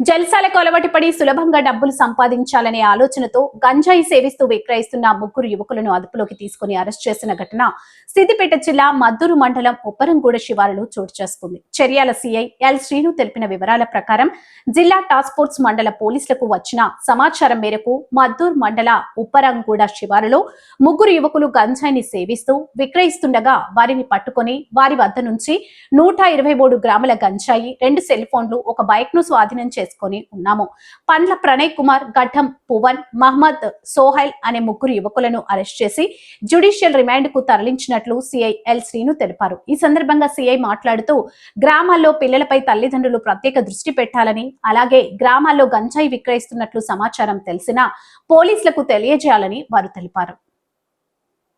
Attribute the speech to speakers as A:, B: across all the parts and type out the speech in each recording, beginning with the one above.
A: జల్సాలకు అలవాటు పడి సులభంగా డబ్బులు సంపాదించాలనే ఆలోచనతో గంజాయి సేవిస్తూ విక్రయిస్తున్న ముగ్గురు యువకులను అదుపులోకి తీసుకుని అరెస్ట్ చేసిన ఘటన సిద్దిపేట జిల్లా మద్దూరు మండలం ఉప్పరంగూడ శివారులో చోటు చేసుకుంది. చర్యాల సీఐ ఎల్ శ్రీను తెలిపిన వివరాల ప్రకారం జిల్లా టాస్క్ ఫోర్స్ మండల పోలీసులకు వచ్చిన సమాచారం మేరకు మద్దూరు మండల ఉప్పరంగూడ శివారులో ముగ్గురు యువకులు గంజాయిని సేవిస్తూ విక్రయిస్తుండగా వారిని పట్టుకొని వారి వద్ద నుంచి నూట ఇరవై మూడు గ్రాముల గంజాయి రెండు సెల్ ఫోన్లు ఒక బైక్ను స్వాధీనం చేసుకొని ఉన్నాము. పండ్ల ప్రణయ్ కుమార్ గడ్డం పువన్ మహమ్మద్ సోహైల్ అనే ముగ్గురు యువకులను అరెస్ట్ చేసి జ్యుడిషియల్ రిమాండ్కు తరలించినట్లు సిఐ ఎల్ శ్రీను తెలిపారు. ఈ సందర్భంగా సిఐ మాట్లాడుతూ గ్రామాల్లో పిల్లలపై తల్లిదండ్రులు ప్రత్యేక దృష్టి పెట్టాలని అలాగే గ్రామాల్లో గంజాయి విక్రయిస్తున్నట్లు సమాచారం తెలిసినా పోలీసులకు తెలియజేయాలని వారు తెలిపారు.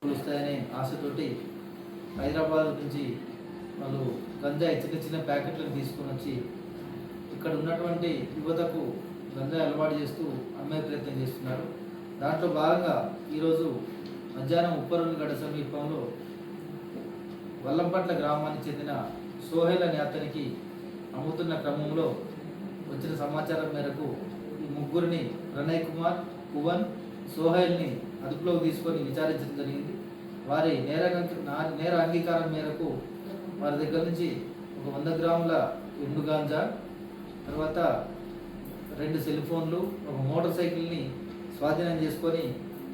B: వస్తాయనే ఆశతోటి హైదరాబాద్ నుంచి వాళ్ళు గంజాయి చిన్న చిన్న ప్యాకెట్లను తీసుకొని వచ్చి ఇక్కడ ఉన్నటువంటి యువతకు గంజా అలవాటు చేస్తూ అమ్మే ప్రయత్నం చేస్తున్నారు. దాంట్లో భాగంగా ఈరోజు మధ్యాహ్నం ఉప్పరుగడ సమీపంలో వల్లంపట్ల గ్రామానికి చెందిన సోహెల్ అనే అతనికి అమ్ముతున్న క్రమంలో వచ్చిన సమాచారం మేరకు ఈ ముగ్గురిని ప్రణయ్ కుమార్ కువన్ సోహెల్ని అదుపులోకి తీసుకొని విచారించడం జరిగింది. వారి నేర నా- నేర అంగీకారం మేరకు వారి దగ్గర నుంచి ఒక వంద గ్రాముల ఎండు గాంజా తర్వాత రెండు సెల్ ఫోన్లు ఒక మోటార్ సైకిల్ని స్వాధీనం చేసుకొని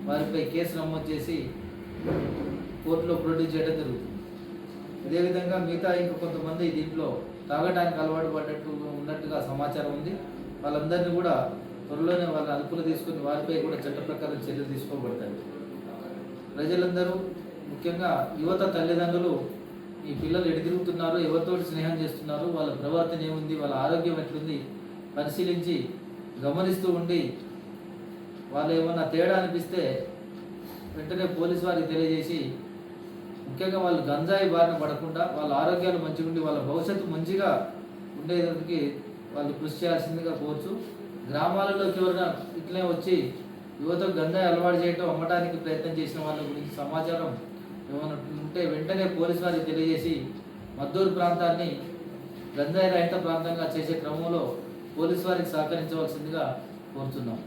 B: వారిపై కేసు నమోదు చేసి కోర్టులో ప్రొడ్యూస్ చేయడం జరుగుతుంది. అదేవిధంగా మిగతా ఇంకా కొంతమంది దీంట్లో తాగడానికి అలవాటు పడ్డట్టు ఉన్నట్టుగా సమాచారం ఉంది. వాళ్ళందరినీ కూడా త్వరలోనే వాళ్ళ అదుపులో తీసుకుని వారిపై కూడా చట్ట ప్రకారం చర్యలు తీసుకోబడతాయి. ప్రజలందరూ ముఖ్యంగా యువత తల్లిదండ్రులు ఈ పిల్లలు ఎటు తిరుగుతున్నారు ఎవరితో స్నేహం చేస్తున్నారు వాళ్ళ ప్రవర్తన ఏముంది వాళ్ళ ఆరోగ్యం ఎట్లుంది పరిశీలించి గమనిస్తూ ఉండి వాళ్ళు ఏమన్నా తేడా అనిపిస్తే వెంటనే పోలీస్ వారికి తెలియజేసి ముఖ్యంగా వాళ్ళు గంజాయి బారిన పడకుండా వాళ్ళ ఆరోగ్యాలు మంచిగా ఉండి వాళ్ళ భవిష్యత్తు మంచిగా ఉండేదానికి వాళ్ళు కృషి చేయాల్సిందిగా కోరుచు గ్రామాలలోకి ఎవరైనా ఇట్లే వచ్చి యువతకు గంజాయి అలవాటు చేయటం అమ్మటానికి ప్రయత్నం చేసిన వాళ్ళ గురించి సమాచారం ఏమైనా ఉంటే వెంటనే పోలీసు వారికి తెలియజేసి మద్దూరు ప్రాంతాన్ని గంజాయి రహిత ప్రాంతంగా చేసే క్రమంలో పోలీసు వారికి సహకరించవలసిందిగా కోరుతున్నాం.